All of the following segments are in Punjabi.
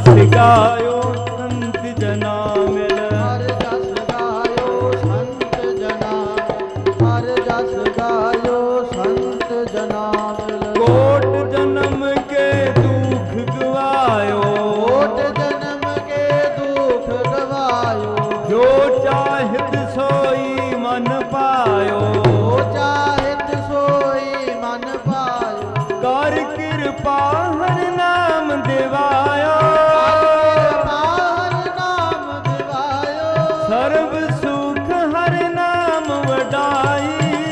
ਜਸ ਗਾਇਓ ਸੰਤ ਜਨਾ ਮਿਲ ਹਰ ਜਸ ਗਾਇਓ ਸੰਤ ਜਨਾ ਹਰ ਜਸ ਗਾਇਓ ਸੰਤ ਜਨਾ ਮਿਲ ਕੋਟ ਜਨਮ ਕੇ ਦੁਖ ਗਵਾਇਓ ਕੋਟ ਜਨਮ ਕੇ ਦੁਖ ਗਵਾਇਓ ਜੋ ਚਾਹਿਤ ਸੋਈ ਮਨ ਪਾਇਓ ਜੋ ਚਾਹਿਤ ਸੋਈ ਮਨ ਪਾਇਓ ਕਰ ਕਿਰਪਾ ਹਰ ਨਾਮ ਦੇਵਾ ਸਰਬ ਸੁਖ ਹਰ ਨਾਮ ਵਡਾਈ।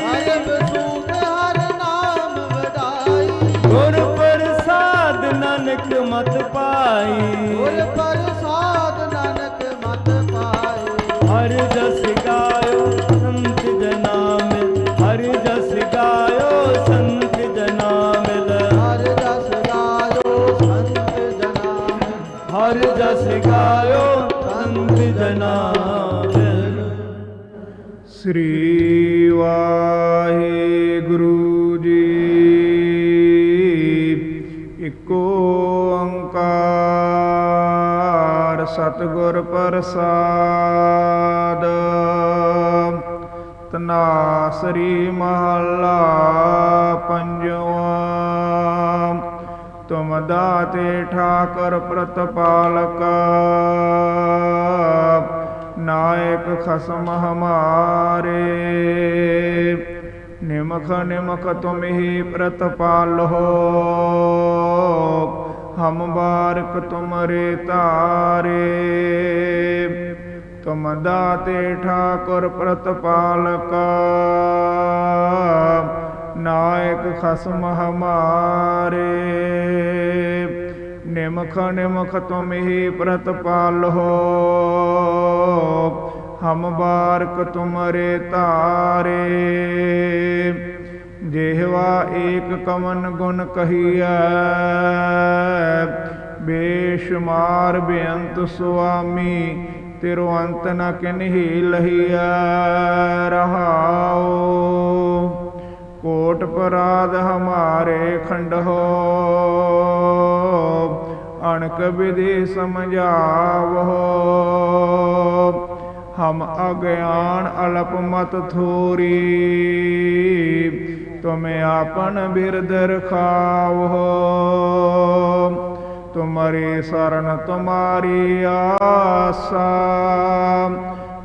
ਅਰਬ ਸੁਖ ਹਰ ਨਾਮ ਵਡਾਈ। ਗੁਰ ਪ੍ਰਸਾਦ ਨਾਨਕ ਮਤ ਪਾਈ। ਗੁਰ ਪ੍ਰਸਾਦ ਨਾਨਕ ਮਤ ਪਾਏ ਹਰ ਜਸ ਗਾਇਓ ਸੰਤ ਜਨਾ ਮਿਲ ਹਰ ਜਸ ਗਾਇਓ ਸੰਤ ਜਨਾ ਮਿਲ ਹਰ ਜਸ ਗਾਇਓ ਸੰਤ ਜਨਾ ਹਰ ਜਸ ਗਾਇਓ ਸੰਤ ਜਨਾ ਮਿਲ ਸ੍ਰੀ ਵਾਹਿਗੁਰੂ ਜੀ। ਇਕ ਓੰਕਾਰ ਸਤਿਗੁਰ ਪ੍ਰਸਾਦ। ਤਨਾਸਰੀ ਮਹੱਲਾ ਪੰਜਵਾ। ਤੁਮ ਦਾਤੇ ਠਾਕਰ ਪ੍ਰਤਪਾਲਕਾ। ਖਸਮ ਹਮਾਰੇ ਨਿਮਖ ਨਿਮਖ ਤੁਮ ਹੀ ਪ੍ਰਤਪਾਲੋ ਹਮ ਬਾਰਕ ਤੁਮਰੇ ਤਾਰੇ। ਤੁਮ ਦਾਤੇ ਠਾਕੁਰ ਪ੍ਰਤਪਾਲਕ ਨਾਇਕ ਖਸਮ ਹਮਾਰੇ ਨਿਮਖ ਨਿਮਖ ਤੁਮ ਹੀ ਪ੍ਰਤਪਾਲੋ ਹਮ ਬਾਰਕ ਤੁਮਰੇ ਤਾਰੇ ਜਿਹਵਾ ਏਕ ਕਮਨ ਗੁਣ ਕਹੀਐ ਬੇਸ਼ੁਮਾਰ ਬੇਅੰਤ ਸੁਆਮੀ, ਤਿਰੋ ਅੰਤ ਨ ਕਿਨਹੀ ਲਹੀਐ, ਰਹਾਉ। ਕੋਟ ਪਰਾਧ ਹਮਾਰੇ ਖੰਡ ਹੋ ਅਣਕ ਵਿਧੀ ਸਮਝਾਵੋ ਹਮ ਅਗਿਆਨ ਅਲਪ ਮਤ ਥੋਰੀ। ਤੁਮੇ ਆਪਨ ਬਿਰਦ ਰਖਾਵੋ। ਤੁਮਰੀ ਸ਼ਰਨ ਤੁਮਾਰੀ ਆਸਾ।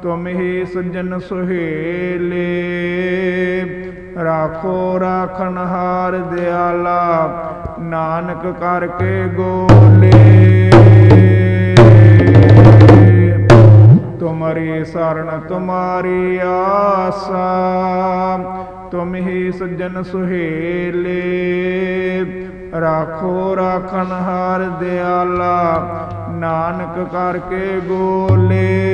ਤੁਮ ਹੀ ਸੱਜਣ ਸੁਹੇਲੇ। ਰਾਖੋ ਰਾਖਣ ਹਾਰ ਦਿਆਲਾ। ਨਾਨਕ ਕਰਕੇ ਗੋਲੇ। ਤੁਮਰੀ ਸਰਣ ਤੁਮਾਰੀ ਆਸਾ, ਤੁਮ ਹੀ ਸੱਜਣ ਸੁਹੇਲੇ। ਰਾਖੋ ਰਾਖਣ ਹਾਰ ਦਿਆਲਾ, ਨਾਨਕ ਕਰਕੇ ਗੋਲੇ